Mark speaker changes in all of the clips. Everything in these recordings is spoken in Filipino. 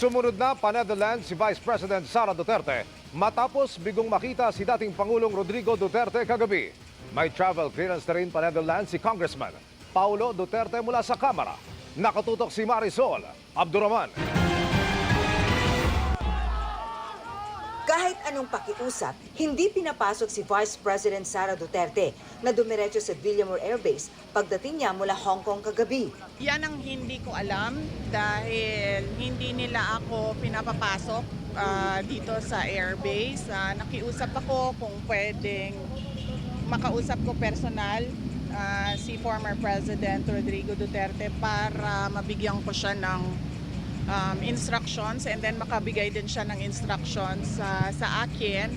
Speaker 1: Sumunod na pa-Netherlands si Vice President Sara Duterte matapos bigong makita si dating Pangulong Rodrigo Duterte kagabi. May travel clearance na rin pa-Netherlands si Congressman Paulo Duterte mula sa Kamara. Nakatutok si Marisol Abduraman.
Speaker 2: Anong pakiusap, hindi pinapasok si Vice President Sara Duterte na dumiretso sa Villamor Air Base pagdating niya mula Hong Kong kagabi.
Speaker 3: Yan ang hindi ko alam dahil hindi nila ako pinapapasok ah, dito sa airbase. Ah, nakiusap ako kung pwedeng makausap ko personal ah, si former President Rodrigo Duterte para mabigyan ko siya ng um, instructions and then makabigay din siya ng instructions sa sa akin.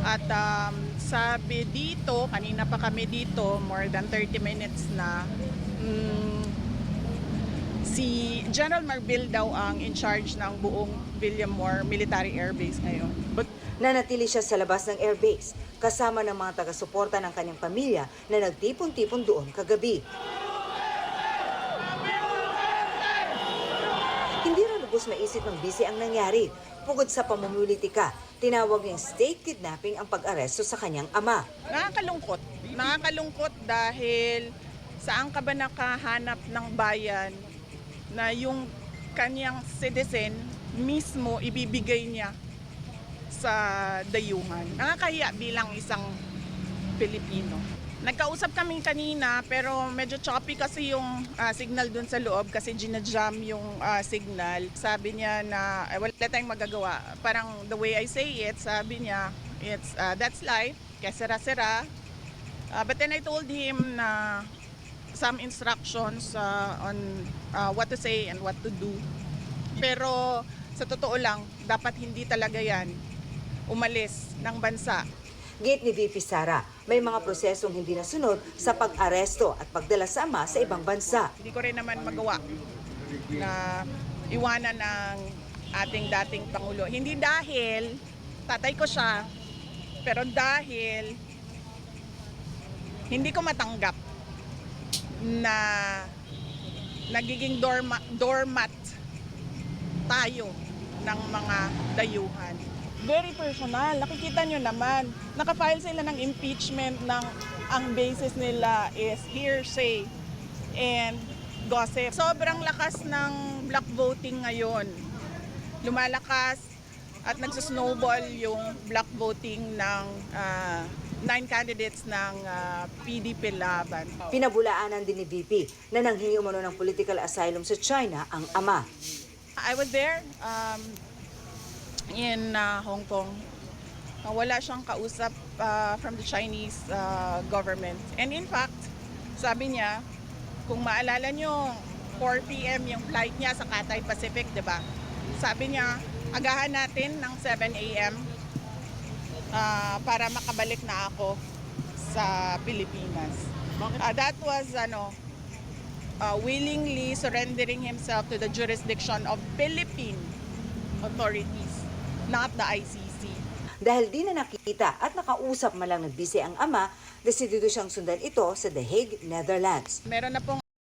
Speaker 3: At um, sabi dito, kanina pa kami dito, more than 30 minutes na, mm, si General Marbil daw ang in charge ng buong Villamor Military Air Base ngayon. But
Speaker 2: Nanatili siya sa labas ng airbase kasama ng mga taga-suporta ng kanyang pamilya na nagtipon-tipon doon kagabi. Lubos maisip ng busy ang nangyari. Pugod sa pamumulitika, tinawag niyang state kidnapping ang pag-aresto sa kanyang ama.
Speaker 3: nakakalungkot. Nakakalungkot dahil saan ka ba nakahanap ng bayan na yung kanyang citizen mismo ibibigay niya sa dayuhan. Nakakahiya bilang isang Pilipino. Nagkausap kami kanina pero medyo choppy kasi yung ah, signal dun sa loob kasi ginajam yung ah, signal. Sabi niya na eh, wala tayong magagawa. Parang the way I say it, sabi niya, it's ah, that's life, kaya sira-sira. Ah, but then I told him na some instructions ah, on ah, what to say and what to do. Pero sa totoo lang, dapat hindi talaga yan umalis ng bansa
Speaker 2: Gate ni VP Sara, may mga prosesong hindi nasunod sa pag-aresto at pagdala sa ama sa ibang bansa.
Speaker 3: hindi ko rin naman magawa na iwanan ng ating dating Pangulo. Hindi dahil tatay ko siya, pero dahil hindi ko matanggap na nagiging doorma- doormat tayo ng mga dayuhan. Very personal. Nakikita nyo naman, nakafile sila ng impeachment ng ang basis nila is hearsay and gossip. Sobrang lakas ng black voting ngayon. Lumalakas at nagsusnowball yung black voting ng ah, nine candidates ng ah, PDP laban.
Speaker 2: Pinabulaanan din ni VP na nanghingi umano ng political asylum sa China ang ama.
Speaker 3: I was there um, in uh, Hong Kong. Uh, wala siyang kausap uh, from the Chinese uh, government. And in fact, sabi niya, kung maalala nyo, 4 p.m. yung flight niya sa Cathay Pacific, di ba? Sabi niya, agahan natin ng 7 a.m. uh, para makabalik na ako sa Pilipinas. Uh, that was ano, uh, willingly surrendering himself to the jurisdiction of Philippine authorities, not the ICC.
Speaker 2: Dahil di na nakita at nakausap man lang ng bisi ang ama, desidido siyang sundan ito sa The Hague, Netherlands.
Speaker 3: Meron na pong